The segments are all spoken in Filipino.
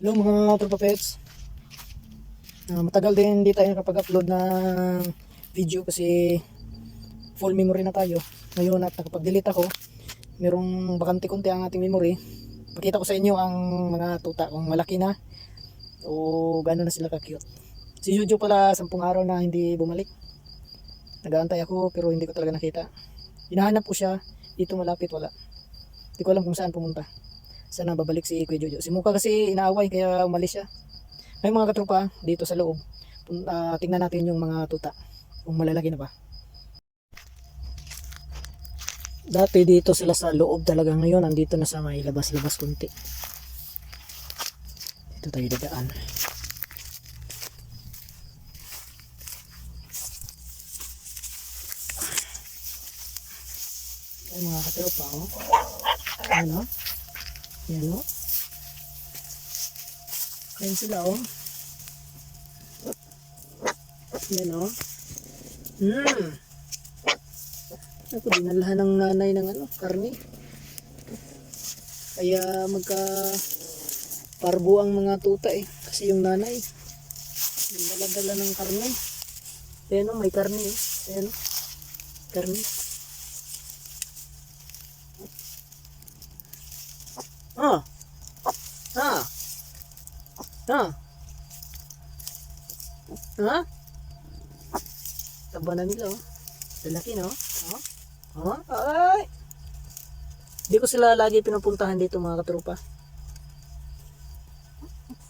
Hello mga tropa pets. Ah, matagal din hindi tayo nakapag-upload ng video kasi full memory na tayo. Ngayon at nakapag-delete ako, merong bakante konti ang ating memory. Pakita ko sa inyo ang mga tuta kung malaki na o gano'n na sila ka-cute. Si Jojo pala sampung araw na hindi bumalik. Nagaantay ako pero hindi ko talaga nakita. Hinahanap ko siya, dito malapit wala. Hindi ko alam kung saan pumunta. Sana babalik si Kuya Jojo. Si Muka kasi inaaway kaya umalis siya. May mga katropa dito sa loob. Ah, tingnan natin yung mga tuta. Kung malalaki na ba. Dati dito sila sa loob talaga ngayon. Andito na sa may labas-labas kunti. Dito tayo dadaan. Ay mga katropa oh. Ano? Yan o. Ayan sila o. Yan o. Hmm. Ako, dinalahan ng nanay ng ano, karne. Kaya magka parbo ang mga tuta eh. Kasi yung nanay, dala-dala ng karne. Ayan o, may karne eh. Ayan o. Karne. Ah. Ah. Ah. Ha? Taba na nila, oh. Lalaki, no? Oh. Oh. Ay! Hindi ko sila lagi pinupuntahan dito, mga katropa.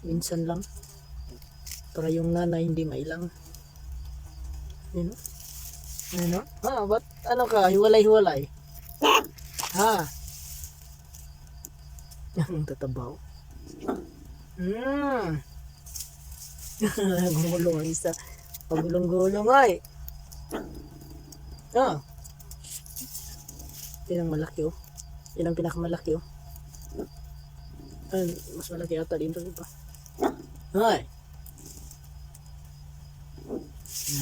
Minsan lang. Para yung nanay hindi mailang. Yun, no? Ano? Ah, ba't ano ka? Hiwalay-hiwalay. Ha? Ang tatabaw. Hmm. Gumulong ang isa. Pagulong-gulong ay. Ah. Yan ang malaki oh. Yan ang pinakamalaki oh. Ay, mas malaki ata dito pa. Ay.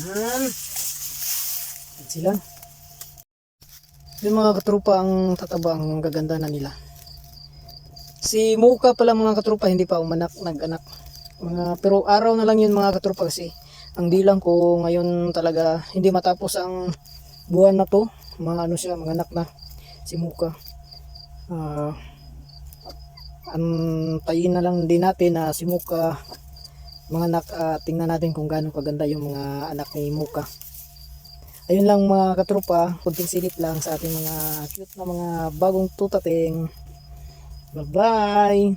Yan. Yan sila. Yung mga katrupa ang tataba ang gaganda na nila. Si Muka pala mga katropa hindi pa umanak, nag-anak. Mga, pero araw na lang yun mga katropa kasi ang bilang ko ngayon talaga hindi matapos ang buwan na to. Mga ano siya, mga anak na si Muka. Ah, antayin na lang din natin na si Muka mga anak, ah, tingnan natin kung gaano kaganda yung mga anak ni Muka. Ayun lang mga katropa, kunting silip lang sa ating mga cute na mga bagong tutating. Bye-bye!